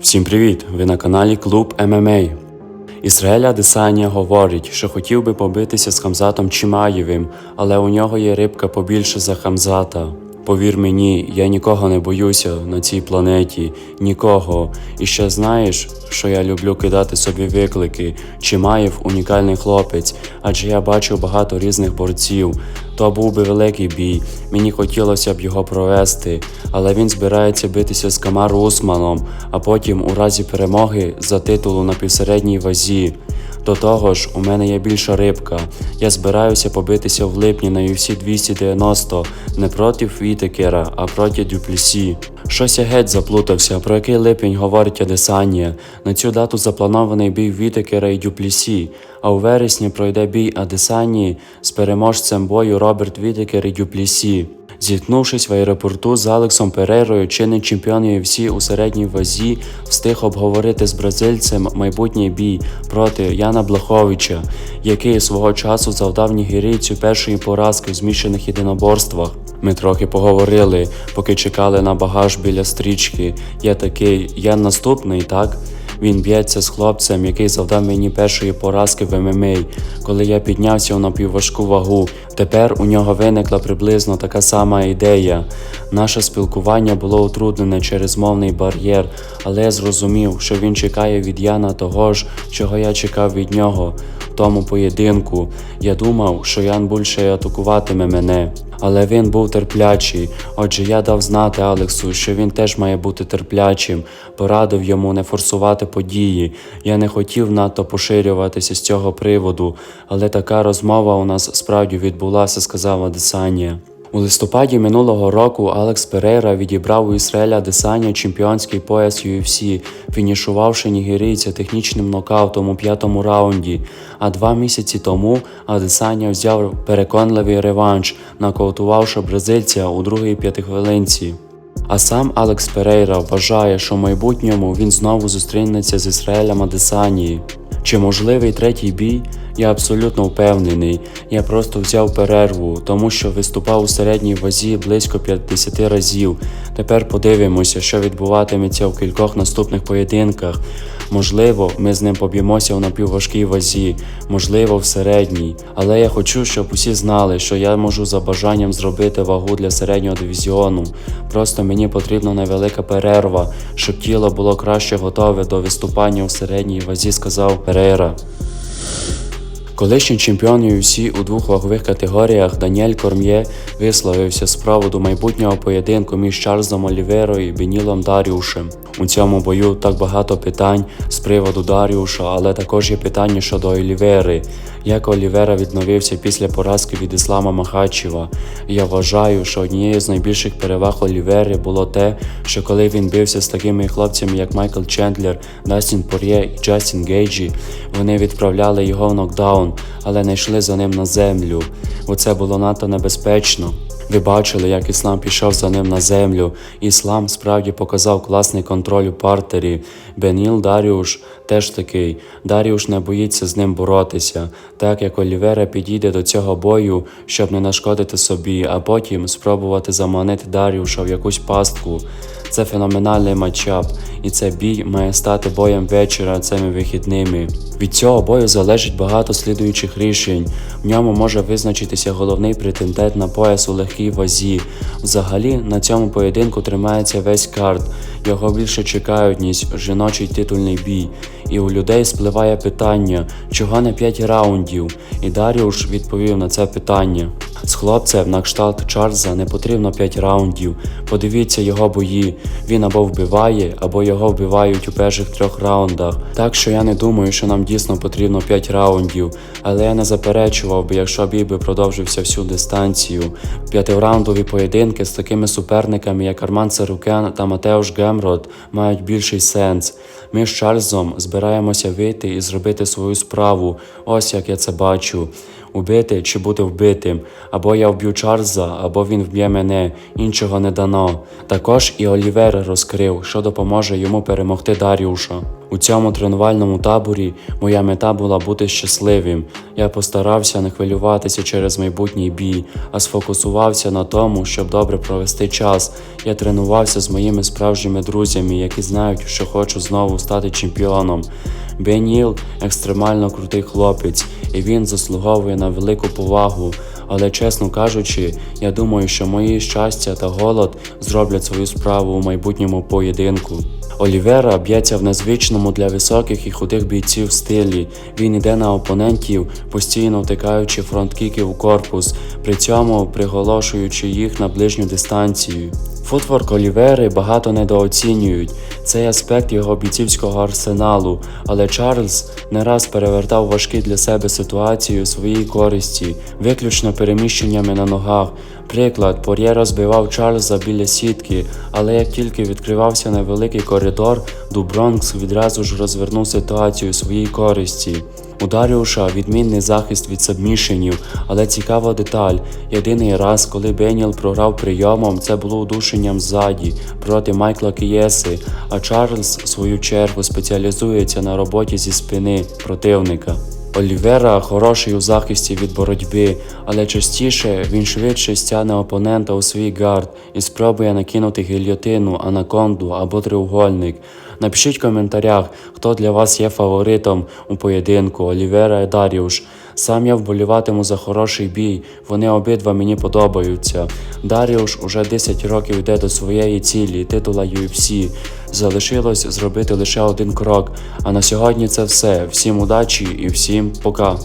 Всім привіт! Ви на каналі Клуб ММА. Ізраїля Десанія говорить, що хотів би побитися з Хамзатом Чимаєвим, але у нього є рибка побільше за Хамзата. Повір мені, я нікого не боюся на цій планеті, нікого. І ще знаєш, що я люблю кидати собі виклики. Чимаєв унікальний хлопець, адже я бачив багато різних борців. То був би великий бій, мені хотілося б його провести, але він збирається битися з Камару Усманом, а потім у разі перемоги за титулу на півсередній вазі. До того ж, у мене є більша рибка. Я збираюся побитися в липні на UFC 290 не проти Вітекера, а проти Дюплісі. Щось я геть заплутався, про який липень говорить Адесанія. На цю дату запланований бій Вітекера і Дюплісі, а у вересні пройде бій Адесанії з переможцем бою Роберт Вітекер і Дюплісі. Зіткнувшись в аеропорту з Алексом Перерою, чинний чемпіон UFC у середній вазі встиг обговорити з бразильцем майбутній бій проти Яна Блаховича, який свого часу завдав нігерійцю першої поразки в змішаних єдиноборствах. Ми трохи поговорили, поки чекали на багаж біля стрічки. Я такий, я наступний, так? Він б'ється з хлопцем, який завдав мені першої поразки в ММА, коли я піднявся у напівважку вагу. Тепер у нього виникла приблизно така сама ідея. Наше спілкування було утруднене через мовний бар'єр, але я зрозумів, що він чекає від Яна того ж, чого я чекав від нього. В тому поєдинку я думав, що Ян більше атакуватиме мене. Але він був терплячий. Отже, я дав знати Алексу, що він теж має бути терплячим, порадив йому не форсувати події. Я не хотів надто поширюватися з цього приводу, але така розмова у нас справді відбулася, сказала Десанія. У листопаді минулого року Алекс Перейра відібрав у Ізраїля Десанія чемпіонський пояс UFC, фінішувавши нігерійця технічним нокаутом у п'ятому раунді. А два місяці тому Адесанія взяв переконливий реванш, нокаутувавши бразильця у другій п'ятихвилинці. А сам Алекс Перейра вважає, що в майбутньому він знову зустрінеться з Ізраїлем Адесанії. Чи можливий третій бій? Я абсолютно впевнений. Я просто взяв перерву, тому що виступав у середній вазі близько 50 разів. Тепер подивимося, що відбуватиметься у кількох наступних поєдинках. Можливо, ми з ним поб'ємося у напівважкій вазі, можливо, в середній. Але я хочу, щоб усі знали, що я можу за бажанням зробити вагу для середнього дивізіону. Просто мені потрібна невелика перерва, щоб тіло було краще готове до виступання у середній вазі, сказав Перейра. Колишній чемпіон UFC у двох вагових категоріях Даніель Корм'є висловився з приводу майбутнього поєдинку між Чарльзом Оліверою і Бенілом Даріушем. У цьому бою так багато питань з приводу Даріуша, але також є питання щодо Олівери. Як Олівера відновився після поразки від Іслама Махачева? Я вважаю, що однією з найбільших переваг Олівери було те, що коли він бився з такими хлопцями, як Майкл Чендлер, Дастін Пор'є і Джастін Гейджі, вони відправляли його в нокдаун, але не йшли за ним на землю. Оце було надто небезпечно. Ви бачили, як іслам пішов за ним на землю. Іслам справді показав класний контроль у партері. Беніл Даріуш теж такий. Даріуш не боїться з ним боротися, так як Олівера підійде до цього бою, щоб не нашкодити собі, а потім спробувати заманити Даріуша в якусь пастку. Це феноменальний матчап, і цей бій має стати боєм вечора цими вихідними. Від цього бою залежить багато слідуючих рішень. В ньому може визначитися головний претендент на пояс у легкій вазі. Взагалі на цьому поєдинку тримається весь карт. Його більше чекають, ніж жіночий титульний бій. І у людей спливає питання, чого не 5 раундів. І Даріуш відповів на це питання. З хлопцем на кшталт Чарльза не потрібно 5 раундів. Подивіться його бої. Він або вбиває, або його вбивають у перших трьох раундах. Так що я не думаю, що нам дійсно потрібно 5 раундів. Але я не заперечував би, якщо бій би продовжився всю дистанцію. П'ятираундові поєдинки з такими суперниками, як Арман Царукен та Матеуш Гемрот, мають більший сенс. Ми з Чарльзом збираємося вийти і зробити свою справу. Ось як я це бачу. Убити чи бути вбитим. Або я вб'ю Чарльза, або він вб'є мене. Іншого не дано. Також і Олівер розкрив, що допоможе йому перемогти Даріуша. У цьому тренувальному таборі моя мета була бути щасливим. Я постарався не хвилюватися через майбутній бій, а сфокусувався на тому, щоб добре провести час. Я тренувався з моїми справжніми друзями, які знають, що хочу знову стати чемпіоном. Беніл екстремально крутий хлопець, і він заслуговує на велику повагу. Але чесно кажучи, я думаю, що мої щастя та голод зроблять свою справу у майбутньому поєдинку. Олівера б'ється в незвичному для високих і худих бійців стилі. Він іде на опонентів, постійно втикаючи фронткіки у корпус, при цьому приголошуючи їх на ближню дистанцію. Футворк Олівери багато недооцінюють. Цей аспект його бійцівського арсеналу, але Чарльз не раз перевертав важкі для себе ситуації у своїй користі, виключно переміщеннями на ногах. Приклад, Пор'є розбивав Чарльза біля сітки, але як тільки відкривався невеликий коридор, Дубронкс відразу ж розвернув ситуацію своїй користі. У Даріуша відмінний захист від сабмішенів, але цікава деталь. Єдиний раз, коли Беніл програв прийомом, це було удушенням ззаді проти Майкла Кієси, а Чарльз, в свою чергу, спеціалізується на роботі зі спини противника. Олівера хороший у захисті від боротьби, але частіше він швидше стягне опонента у свій гард і спробує накинути гільйотину, анаконду або треугольник. Напишіть в коментарях, хто для вас є фаворитом у поєдинку Олівера і Даріуш. Сам я вболіватиму за хороший бій, вони обидва мені подобаються. Даріуш уже 10 років йде до своєї цілі, титула UFC. Залишилось зробити лише один крок. А на сьогодні це все. Всім удачі і всім пока.